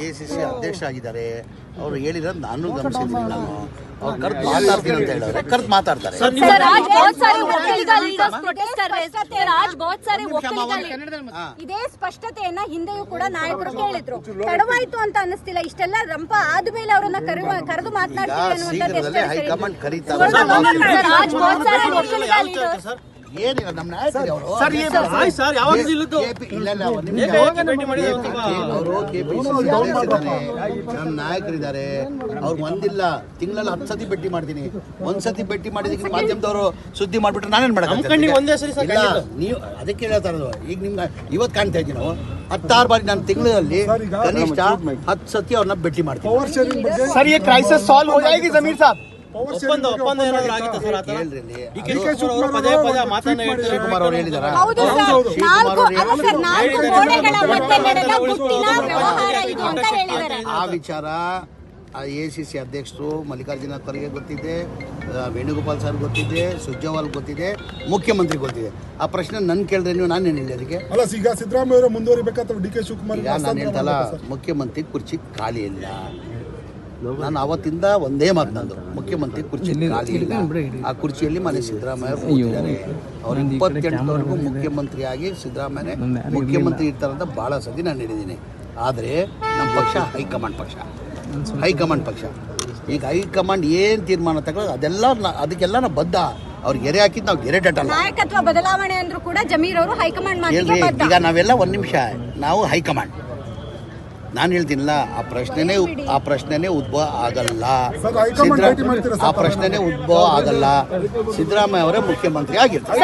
A C C ಅಧ್ಯಕ್ಷ ಆಗಿದ್ದಾರೆ. ಅವರು ಹೇಳಿದ್ರೆ ನಾನು ಗಮನಿಸಿದ್ದೀನಿ ನಾನು. ಅವ್ರು. ಕರೆದು ಮಾತಾಡ್ತೀನಿ ಅಂತ ಹೇಳಿದ್ರೆ ಕರ್ತ್ ಮಾತಾಡ್ತಾರೆ. ಇದೇ ಸ್ಪಷ್ಟತೆಯನ್ನ ಹಿಂದೆಯೂ ಕೂಡ ನಾಯಕರು ಕೇಳಿದ್ರು. ತಡವಾಯ್ತು ಅಂತ ಅನಿಸ್ತಿಲ್ಲ ಇಷ್ಟೆಲ್ಲ ರಂಪ ಆದ್ಮೇಲೆ ಅವರನ್ನ ಕರೆದು ಮಾತನಾಡ್ತಾರೆ ಹೈಕಮಾಂಡ್ ಕರೀತಾರೆ सर आज बहुत सारे वकील का लीडर्स ಏನಿಲ್ಲ ನಮ್ಮ ನಾಯಕರು ಅವರು ಸರ್ ಯಾವಾಗ ನಿಲ್ಲುದು KP ಇಲ್ಲ ಇಲ್ಲ, ಒಂದ್ ನಿಮಿಷ. ಅವರು ಕೆಪಿಸಿಸಿ ಅಧ್ಯಕ್ಷರಿದ್ದಾರೆ ನಮ್ಮ ನಾಯಕರಿದ್ದಾರೆ ಅವ್ರು ಒಂದಿಲ್ಲ ತಿಂಗಳಲ್ಲಿ ಹತ್ತು ಸತಿ ಭೇಟಿ ಮಾಡ್ತೀನಿ ಒಂದ್ ಸತಿ ಭೇಟಿ ಮಾಡಿದಕ್ಕೆ ಮಾಧ್ಯಮದವರು ಸುದ್ದಿ ಮಾಡ್ಬಿಟ್ರೆ ನಾನೇನ್ ಕಣ್ಣಿಗೆ ಒಂದೇ ಸರಿ ಮಾಡಕ್ಕೆ ಇಲ್ಲ ನೀವು ಅದಕ್ಕೆ ಹೇಳ್ತಾ ಇರೋದು ಈಗ ನಿಮ್ಗೆ ಇವತ್ತು ಕಾಣ್ತಾ ಇದ್ದೀನಿ ನಾವು ಹತ್ತಾರು ಬಾರಿ ನಾನು ತಿಂಗಳಲ್ಲಿ ಕನಿಷ್ಠ ಹತ್ತು ಸತಿ ಅವ್ರನ್ನ ಭೇಟಿ ಮಾಡ್ತೀನಿ ಸರ್ ये क्राइसिस सॉल्व हो जाएगी जमीर साहब ಒಪ್ಪಂದ ಒಪ್ಪಂದ ಏನಾದ್ರು ಆಗಿತ್ತಾ ಸರ್ ಆ ಥರ ಕೇಳ್ರಿ ಇಲ್ಲಿ. ಡಿ ಕೆ ಶಿವಕುಮಾರ್ ಅವರು ಪದೇ ಪದೇ ಮಾತನ್ನ ಹೇಳ್ತಾರೆ ಶಿವಕುಮಾರ್ ಅವ್ರು ಹೇಳಿದಾರ? ಹೌದು ಸರ್ ನಾಲ್ಕು ಅಲ್ಲ ಸರ್ ನಾಲ್ಕು ಗೋಡೆಗಳ ಮಧ್ಯೆ ನಡೆದ ಗುಟ್ಟಿನ ವ್ಯವಹಾರ ಇದು ಅಂತ ಹೇಳಿದ್ದಾರೆ ಆ ವಿಚಾರ ಎ ಸಿ ಸಿ ಅಧ್ಯಕ್ಷರು ಮಲ್ಲಿಕಾರ್ಜುನ ಖರ್ಗೆ ಗೊತ್ತಿದೆ ವೇಣುಗೋಪಾಲ್ ಸರ್ ಗೊತ್ತಿದೆ ಸುಜ್ಜವಾಲ್ ಗೊತ್ತಿದೆ ಮುಖ್ಯಮಂತ್ರಿ ಗೊತ್ತಿದೆ. ಆ ಪ್ರಶ್ನೆ ನನ್ ಕೇಳಿದ್ರೆ ನೀವು ನಾನು ಹೇಳಿ ಅದಕ್ಕೆ? ಅಲ್ಲ ಈಗ ಸಿದ್ದರಾಮಯ್ಯ ಅವರು ಮುಂದುವರಿಬೇಕಾದ್ರೆ ಡಿ ಕೆ ಶಿವಕುಮಾರ್ ನಾನು ಹೇಳ್ತಲ್ಲ ಮುಖ್ಯಮಂತ್ರಿ ಕುರ್ಚಿ ಖಾಲಿ ಇಲ್ಲ. ನಾನು ಅವತ್ತಿಂದ ಒಂದೇ ಮಾತು ನಂದು. ಮುಖ್ಯಮಂತ್ರಿ ಕುರ್ಚಿ ಖಾಲಿ ಇಲ್ಲ. ಆ ಕುರ್ಚಿಯಲ್ಲಿ ಮನೆ ಸಿದ್ದರಾಮಯ್ಯ ಅವ್ರು ಕೂತಿದ್ದಾರೆ. ಅವ್ರು ಇಪ್ಪತ್ತೆಂಟರವರೆಗೂ ಮುಖ್ಯಮಂತ್ರಿಯಾಗಿ ಸಿದ್ದರಾಮಯ್ಯ ಮುಖ್ಯಮಂತ್ರಿ ಇರ್ತಾರಂತ ಭಾಳ ಸತಿ ನಾನು ಹೇಳಿದ್ದೀನಿ. ಆದರೆ ನಮ್ಮ ಪಕ್ಷ ಹೈಕಮಾಂಡ್ ಪಕ್ಷ. ಹೈಕಮಾಂಡ್ ಪಕ್ಷ. ಈಗ ಹೈಕಮಾಂಡ್ ಏನು ತೀರ್ಮಾನ ತಗೊಳ್ಳೋದು ಅದೆಲ್ಲ ಅದಕ್ಕೆಲ್ಲ ನಾವು ಬದ್ಧ. ಅವ್ರಿಗೆ ಗೆರೆ ಹಾಕಿದ್ ನಾವು ಗೆರೆ ಡಟ್ಟಲ್ಲ ನಾಯಕತ್ವ ಬದಲಾವಣೆ ಅಂದ್ರೂ ಕೂಡ ಜಮೀರ್ ಅವರು ಹೈಕಮಾಂಡ್ ಈಗ ನಾವೆಲ್ಲ ಒಂದು ನಿಮಿಷ. ನಾವು ಹೈಕಮಾಂಡ್. ನಾನು ಹೇಳ್ತೀನಿಲ್ಲ ಆ ಪ್ರಶ್ನೆನೇ ಆ ಪ್ರಶ್ನೆನೇ ಉದ್ಭವ ಆಗಲ್ಲ ಆ ಪ್ರಶ್ನೆನೇ ಉದ್ಭವ ಆಗಲ್ಲ ಸಿದ್ದರಾಮಯ್ಯ ಅವರೇ ಮುಖ್ಯಮಂತ್ರಿ ಆಗಿರ್ತಾರೆ